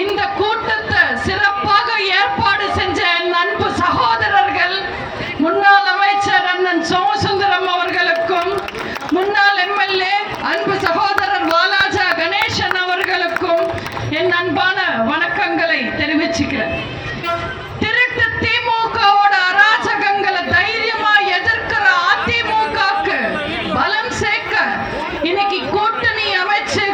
இந்த கூட்டத்தை சிறப்பாக ஏற்பாடு செஞ்ச என் அன்பு சகோதரர்கள் முன்னாள் அமைச்சர் அண்ணன் சோமசுந்தரம் அவர்களுக்கும் முன்னாள் எம்எல்ஏ அன்பு சகோதரர் வாலாஜா கணேசன் அவர்களுக்கும் என் அன்பான வணக்கங்களை தெரிவிச்சுக்கிறேன். திருட்டு திமுகவோட அராஜகங்களை தைரியமா எதிர்க்கிற அதிமுகக்கு பலம் சேர்க்க இன்னைக்கு கூட்டணி அமைச்சு